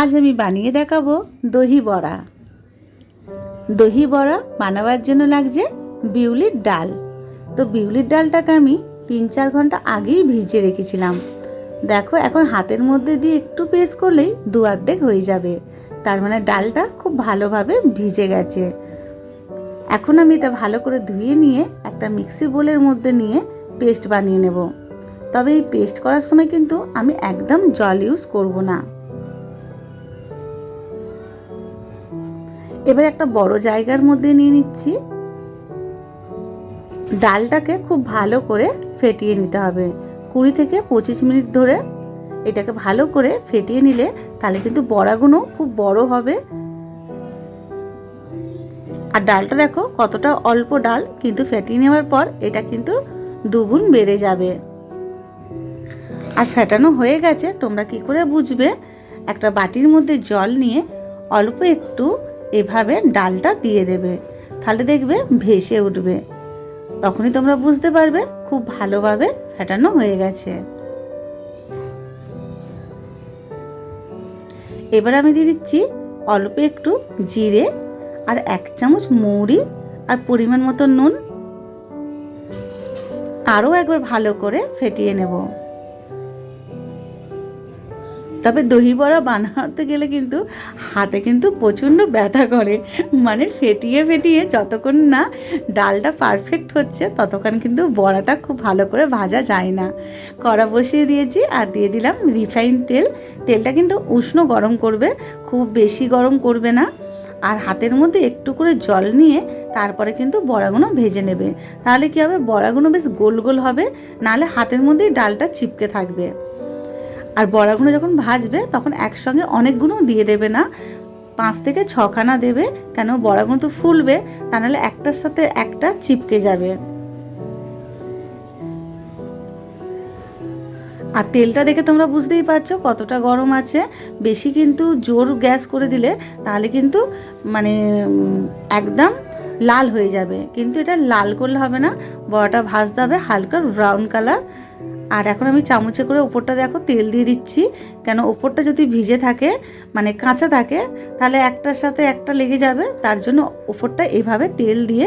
আজ আমি বানিয়ে দেখাবো দহি বড়া। দহি বড়া বানাবার জন্য লাগছে বিউলির ডাল। তো বিউলির ডালটাকে আমি তিন চার ঘণ্টা আগেই ভিজিয়ে রেখেছিলাম। দেখো, এখন হাতের মধ্যে দিয়ে একটু পেস্ট করলেই দু অর্ধেক হয়ে যাবে। তার মানে ডালটা খুব ভালোভাবে ভিজে গেছে। এখন আমি এটা ভালো করে ধুয়ে নিয়ে একটা মিক্সি বোলের মধ্যে নিয়ে পেস্ট বানিয়ে নেব। তবে এই পেস্ট করার সময় কিন্তু আমি একদম জল ইউজ করব না। এবার একটা বড় জায়গার মধ্যে নিয়ে নিচ্ছি। ডালটাকে খুব ভালো করে ফেটিয়ে নিতে হবে। কুড়ি থেকে পঁচিশ মিনিট ধরে এটাকে ভালো করে ফেটিয়ে নিলে তাহলে কিন্তু বড়াগুলো খুব বড় হবে। আর ডালটা দেখো কতটা অল্প ডাল, কিন্তু ফেটিয়ে নেওয়ার পর এটা কিন্তু দুগুণ বেড়ে যাবে। আর ফেটানো হয়ে গেছে, তোমরা কি করে বুঝবে? একটা বাটির মধ্যে জল নিয়ে অল্প একটু এভাবে ডালটা দিয়ে দেবে। তাহলে দেখবে ভেসে উঠবে। তখনই তোমরা বুঝতে পারবে খুব ভালোভাবে ফেটানো হয়ে গেছে। এবার আমি দিয়ে দিচ্ছি অল্প একটু জিরে আর এক চামচ মৌরি আর পরিমাণ মতো নুন। আরও একবার ভালো করে ফেটিয়ে নেব। তবে দহি বড়া বানাতে গেলে কিন্তু হাতে কিন্তু প্রচণ্ড ব্যথা করে। মানে ফেটিয়ে ফেটিয়ে যতক্ষণ না ডালটা পারফেক্ট হচ্ছে, ততক্ষণ কিন্তু বড়াটা খুব ভালো করে ভাজা যায় না। কড়া বসিয়ে দিয়েছি আর দিয়ে দিলাম রিফাইন তেল। তেলটা কিন্তু উষ্ণ গরম করবে, খুব বেশি গরম করবে না। আর হাতের মধ্যে একটু করে জল নিয়ে তারপরে কিন্তু বড়াগুলো ভেজে নেবে। তাহলে কী হবে? বড়াগুলো বেশ গোল গোল হবে, নাহলে হাতের মধ্যেই ডালটা চিপকে থাকবে। আর বড়াগুলো যখন ভাজবে, তখন একসঙ্গে অনেকগুলো দিয়ে দেবে না। পাঁচ থেকে ছখানা দেবে, কেন বড়াগুলো তো ফুলবে, তা নাহলে একটার সাথে একটা চিপকে যাবে। আর তেলটা দেখে তোমরা বুঝতেই পারছ কতটা গরম আছে। বেশি কিন্তু জোর গ্যাস করে দিলে, তাহলে কিন্তু মানে একদম লাল হয়ে যাবে। কিন্তু এটা লাল করলে হবে না, বড়াটা ভাজতে হবে হালকা ব্রাউন কালার। আর এখন আমি চামচে করে ওপরটা দেখো তেল দিয়ে দিচ্ছি। কেন ওপরটা যদি ভিজে থাকে মানে কাঁচা থাকে, তাহলে একটার সাথে একটা লেগে যাবে। তার জন্য ওপরটা এভাবে তেল দিয়ে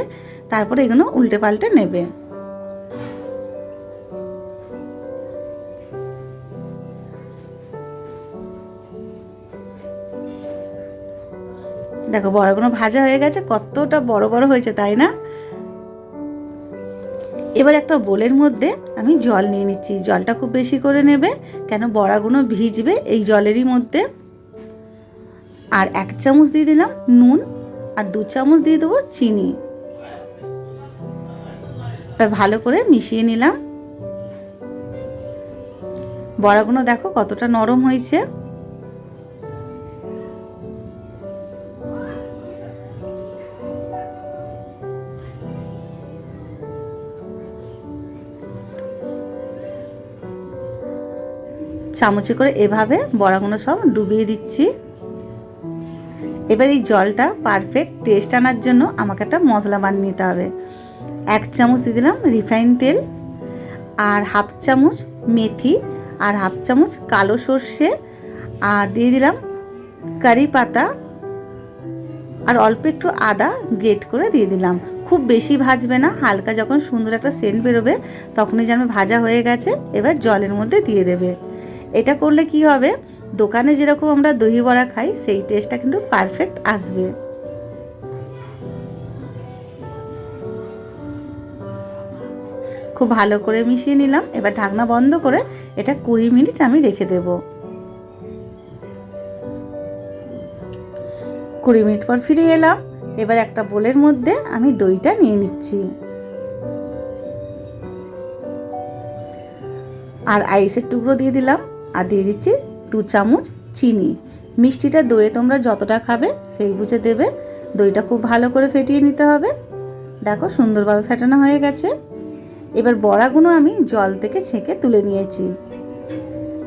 তারপরে এগুলো উল্টে পাল্টে নেবে। দেখো বড়গুলো ভাজা হয়ে গেছে, কতটা বড় বড় হয়েছে, তাই না? এবার একটা বোলের মধ্যে আমি জল নিয়ে নিচ্ছি। জলটা খুব বেশি করে নেবে, কেন বড়াগুলো ভিজবে এই জলেরই মধ্যে। আর এক চামচ দিয়ে দিলাম নুন আর দু চামচ দিয়ে দেবো চিনি। এবার ভালো করে মিশিয়ে নিলাম। বড়াগুলো দেখো কতটা নরম হয়েছে। চামচে করে এভাবে বড়াগুলো সব ডুবিয়ে দিচ্ছি। এবার এই জলটা পারফেক্ট টেস্ট আনার জন্য আমাকে একটা মশলা বানিয়ে নিতে হবে। এক চামচ দিয়ে দিলাম রিফাইন তেল আর হাফ চামচ মেথি আর হাফ চামচ কালো সর্ষে আর দিয়ে দিলাম কারি পাতা আর অল্প একটু আদা গ্রেট করে দিয়ে দিলাম। খুব বেশি ভাজবে না, হালকা যখন সুন্দর একটা সেন্ট বেরোবে তখনই যেন ভাজা হয়ে গেছে, এবার জলের মধ্যে দিয়ে দেবে। এটা করলে কি হবে? দোকানে যেরকম আমরা দহি বড়া খাই, সেই টেস্টটা কিন্তু পারফেক্ট আসবে। খুব ভালো করে মিশিয়ে নিলাম। এবার ঢাকনা বন্ধ করে এটা কুড়ি মিনিট আমি রেখে দেব। কুড়ি মিনিট পর ফিরে এলাম। এবার একটা বোলের মধ্যে আমি দইটা নিয়ে নিচ্ছি। আর আইসের টুকরো দিয়ে দিলাম। আর দিয়ে দিচ্ছি দু চামচ চিনি। মিষ্টিটা দইয়ে তোমরা যতটা খাবে সেই বুঝে দেবে। দইটা খুব ভালো করে ফেটিয়ে নিতে হবে। দেখো সুন্দরভাবে ফেটানো হয়ে গেছে। এবার বড়াগুলো আমি জল থেকে ছেঁকে তুলে নিয়েছি।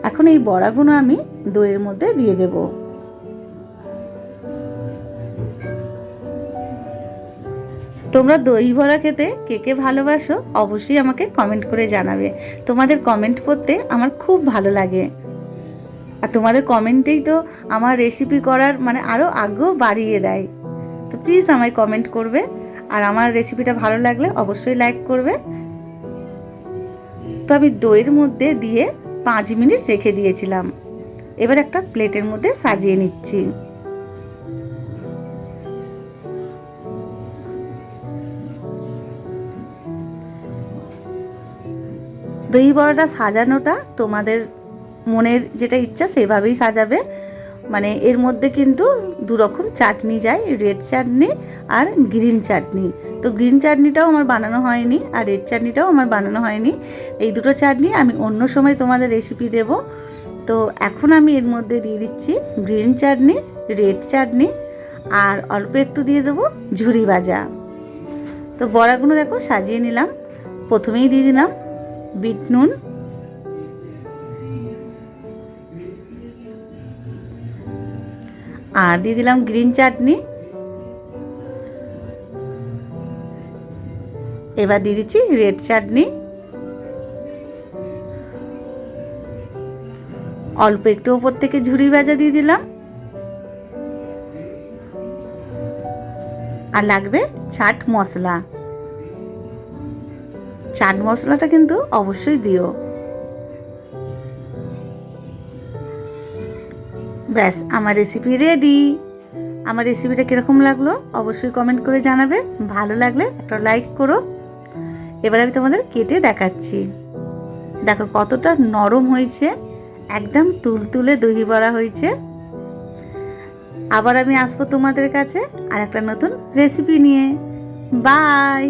এখন এই বড়াগুলো আমি দইয়ের মধ্যে দিয়ে দেব। তোমরা দই ভরা খেতে কে কে ভালোবাসো অবশ্যই আমাকে কমেন্ট করে জানাবে। তোমাদের কমেন্ট পড়তে আমার খুব ভালো লাগে। আর তোমাদের কমেন্টেই তো আমার রেসিপি করার মানে আরও আগ্রহ বাড়িয়ে দেয়। তো প্লিজ আমায় কমেন্ট করবে। আর আমার রেসিপিটা ভালো লাগলে অবশ্যই লাইক করবে। তো আমি দইয়ের মধ্যে দিয়ে পাঁচ মিনিট রেখে দিয়েছিলাম। এবার একটা প্লেটের মধ্যে সাজিয়ে নিচ্ছি। দই বড়াটা সাজানোটা তোমাদের মনের যেটা ইচ্ছা সেভাবেই সাজাবে। মানে এর মধ্যে কিন্তু দু রকম চাটনি যায় রেড চাটনি আর গ্রিন চাটনি তো গ্রিন চাটনিটাও আমার বানানো হয়নি আর রেড চাটনিটাও আমার বানানো হয়নি। এই দুটো চাটনি আমি অন্য সময় তোমাদের রেসিপি দেব। তো এখন আমি এর মধ্যে দিয়ে দিচ্ছি গ্রিন চাটনি রেড চাটনি আর অল্প একটু দিয়ে দেবো ঝুরি ভাজা। তো বড়াগুলো দেখো সাজিয়ে নিলাম। প্রথমেই দিয়ে দিলাম বিট নুন। আর দিয়ে দিলাম গ্রিন চাটনি। এবার দিয়ে দিচ্ছি রেড চাটনি। অল্প একটু ওপর থেকে ঝুরি ভাজা দিয়ে দিলাম। আর লাগবে চাট মশলা। চাট মশলাটা কিন্তু অবশ্যই দিও। ব্যাস, আমার রেসিপি রেডি আমার রেসিপিটা কীরকম লাগল অবশ্যই কমেন্ট করে জানাবে। ভালো লাগলে একটা লাইক করো। এবার আমি তোমাদের কেটে দেখাচ্ছি। দেখো কতটা নরম হয়েছে, একদম তুলতুলে দহি বড়া হয়েছে। আবার আমি আসব তোমাদের কাছে আর একটা নতুন রেসিপি নিয়ে। বাই